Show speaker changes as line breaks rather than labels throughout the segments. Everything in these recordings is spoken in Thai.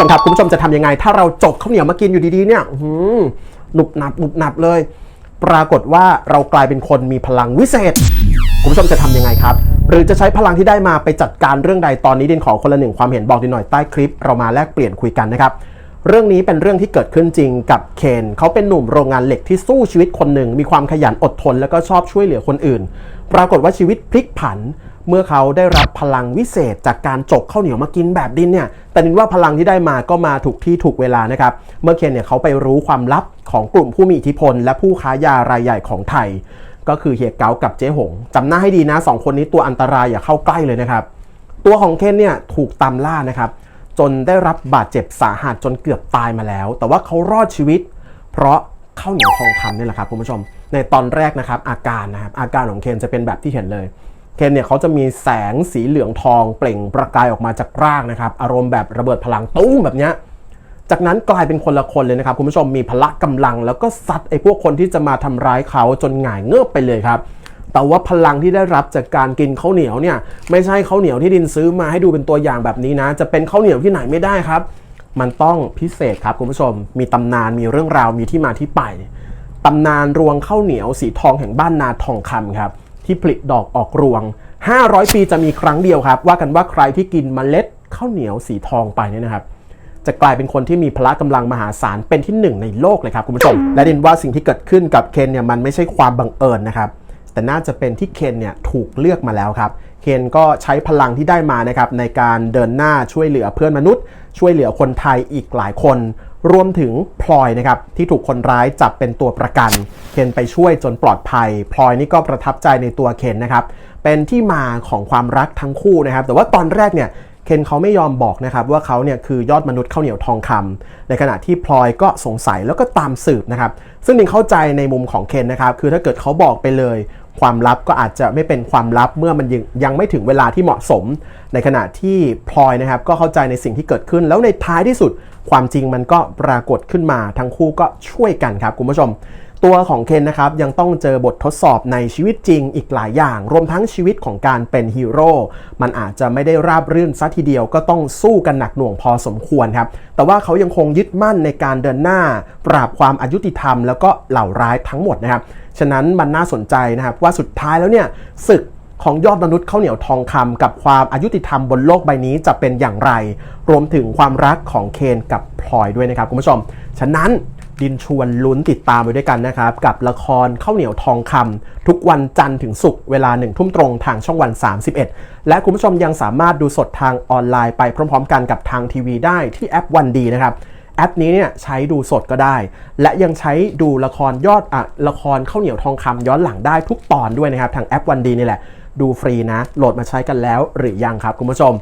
ชมครับคุณผู้ชมจะทำยังไง ถ้าเราจกข้าวเหนียวมากินอยู่ดีๆเนี่ยหือหนุบหนับหนุบหนับเลย ปรากฏว่าเรากลายเป็นคนมีพลังวิเศษ คุณผู้ชมจะทำยังไงครับ หรือจะใช้พลังที่ได้มาไปจัดการเรื่องใดตอนนี้ดินขอคนละหนึ่งความเห็นบอกดินหน่อยใต้คลิป เรามาแลกเปลี่ยนคุยกันนะครับเรื่องนี้เป็นเรื่องที่เกิดขึ้นจริงกับเคน เขาเป็นหนุ่มโรงงานเหล็กที่สู้ชีวิตคนหนึ่ง มีความขยันอดทน แล้วก็ชอบช่วยเหลือคนอื่น ปรากฏว่าชีวิตพลิกผัน เมื่อเขาได้รับพลังวิเศษจากการจกข้าวเหนียวมากินแบบดินเนี่ย แต่ดินว่าพลังที่ได้มาก็มาถูกที่ถูกเวลานะครับ เมื่อเคนเนี่ยเขาไปรู้ความลับของกลุ่มผู้มีอิทธิพล และผู้ค้ายารายใหญ่ของไทย ก็คือเฮียเกากับเจ๊หงจำหน้าให้ดีนะสองคนนี้ตัวอันตรายอย่าเข้าใกล้เลยนะครับ ตัวของเคนเนี่ยถูกตามล่านะครับ จนได้รับบาดเจ็บสาหัสจนเกือบตายมาแล้ว แต่ว่าเขารอดชีวิต เพราะข้าวเหนียวทองคำนี่แหละครับคุณผู้ชม ในตอนแรกนะครับอาการนะครับอาการของเคนจะเป็นแบบที่เห็นเลย เคนเนี่ยเขาจะมีแสงสีเหลืองทองเปล่งประกายออกมาจากร่างนะครับ อารมณ์แบบระเบิดพลังตุ้มแบบเนี้ยจากนั้นกลายเป็นคนละคนเลยนะครับ คุณผู้ชมมีพละกำลัง แล้วก็ซัดไอ้พวกคนที่จะมาทำร้ายเขาจนหงายเงือบไปเลยครับ แต่ว่าพลังที่ได้รับจากการกินข้าวเหนียวเนี่ยไม่ใช่ข้าวเหนียวที่ดินซื้อมาให้ดูเป็นตัวอย่างแบบนี้นะ จะเป็นข้าวเหนียวที่ไหนไม่ได้ครับ มันต้องพิเศษครับคุณผู้ชม มีตำนานมีเรื่องราวมีที่มาที่ไปตำนานรวงข้าวเหนียวสีทองแห่งบ้านนาทองคำครับ ที่ผลิดอกออกรวง 500 ปีจะมีครั้งเดียวครับ ว่ากันว่าใครที่กินเมล็ดข้าวเหนียวสีทองไปเนี่ยนะครับ จะกลายเป็นคนที่มีพละกำลังมหาศาลเป็นที่หนึ่งในโลกเลยครับคุณผู้ชม และเดนว่าสิ่งที่เกิดขึ้นกับเคนเนี่ยมันไม่ใช่ความบังเอิญนะครับ แต่น่าจะเป็นที่เคนเนี่ยถูกเลือกมาแล้วครับเคนก็ใช้พลังที่ได้มานะครับในการเดินหน้าช่วยเหลือเพื่อนมนุษย์ ช่วยเหลือคนไทยอีกหลายคน รวมถึงพลอยนะครับที่ถูกคนร้ายจับเป็นตัวประกัน เคนไปช่วยจนปลอดภัย พลอยนี่ก็ประทับใจในตัวเคนนะครับเป็นที่มาของความรักทั้งคู่นะครับ แต่ว่าตอนแรกเนี่ยเคนเขาไม่ยอมบอกนะครับว่าเขาเนี่ยคือยอดมนุษย์ข้าวเหนียวทองคำในขณะที่พลอยก็สงสัยแล้วก็ตามสืบนะครับ ซึ่งดิงเข้าใจในมุมของเคนนะครับคือถ้าเกิดเขาบอกไปเลย ความลับก็อาจจะไม่เป็นความลับเมื่อมันยังยังไม่ถึงเวลาที่เหมาะสม ในขณะที่พลอยนะครับก็เข้าใจในสิ่งที่เกิดขึ้น แล้วในท้ายที่สุด ความจริงมันก็ปรากฏขึ้นมาทั้งคู่ก็ช่วยกันครับคุณผู้ชม ตัวของเคนนะครับยังต้องเจอบททดสอบในชีวิตจริงอีกหลายอย่าง รวมทั้งชีวิตของการเป็นฮีโร่มันอาจจะไม่ได้ราบรื่นซะทีเดียวก็ต้องสู้กันหนักหน่วงพอสมควรครับ แต่ว่าเขายังคงยึดมั่นในการเดินหน้า ปราบความอายุติธรรมแล้วก็เหล่าร้ายทั้งหมดนะครับฉะนั้นมันน่าสนใจนะครับว่าสุดท้ายแล้วเนี่ยศึกของยอดมนุษย์ข้าวเหนียวทองคำกับความอายุติธรรมบนโลกใบนี้จะเป็นอย่างไร รวมถึงความรักของเคนกับพลอยด้วยนะครับคุณผู้ชม ฉะนั้น ดินชวนลุ้นติดตามไปด้วยกันนะครับ กับละครข้าวเหนียวทองคำทุกวันจันทร์ถึงศุกร์เวลาหนึ่งทุ่มตรงทางช่องวัน 31 และคุณผู้ชมยังสามารถดูสดทางออนไลน์ไปพร้อมๆ กันกับทางทีวีได้ที่แอปวันดีนะครับแอปนี้เนี่ยใช้ดูสดก็ได้ และยังใช้ดูละครยอดอะละครข้าวเหนียวทองคำย้อนหลังได้ทุกตอนด้วยนะครับ ทางแอปวันดีนี่แหละ ดูฟรีนะ โหลดมาใช้กันแล้วหรือยังครับคุณผู้ชม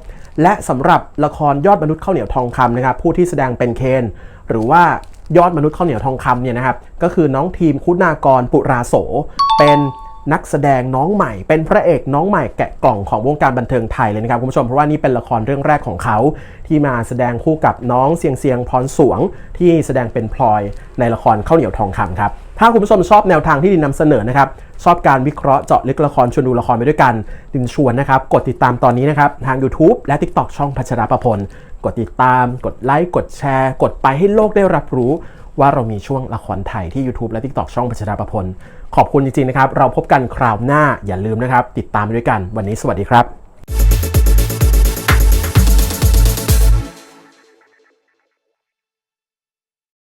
และสำหรับละครยอดมนุษย์ข้าวเหนียวทองคำนะครับผู้ที่แสดงเป็นเคน หรือว่า ยอดมนุษย์ข้าวเหนียวทองคำเนี่ยนะครับก็คือน้องทีมคุณากรปุราโส เป็นนักแสดงน้องใหม่ เป็นพระเอกน้องใหม่แกะกล่องของวงการบันเทิงไทยเลยนะครับคุณผู้ชมเพราะว่านี่เป็นละครเรื่องแรกของเขา ที่มาแสดงคู่กับน้องเสียงเสียงพรสวง ที่แสดงเป็นพลอยในละครข้าวเหนียวทองคำครับ ถ้าคุณผู้ชมชอบแนวทางที่ดินนำเสนอนะครับชอบการวิเคราะห์เจาะลึกละครชวนดูละครไปด้วยกัน ดินชวนนะครับ กดติดตามตอนนี้นะครับทาง YouTube และ TikTok ช่องพัชราประพล กดติดตาม กดไลค์กดแชร์ กดไปให้โลกได้รับรู้ ว่าเรามีช่วงละครไทยที่ YouTube และ TikTok ช่องพัชราประพล ขอบคุณจริงๆนะครับ เราพบกันคราวหน้าอย่าลืมนะครับ ติดตามไปด้วยกันวันนี้สวัสดีครับ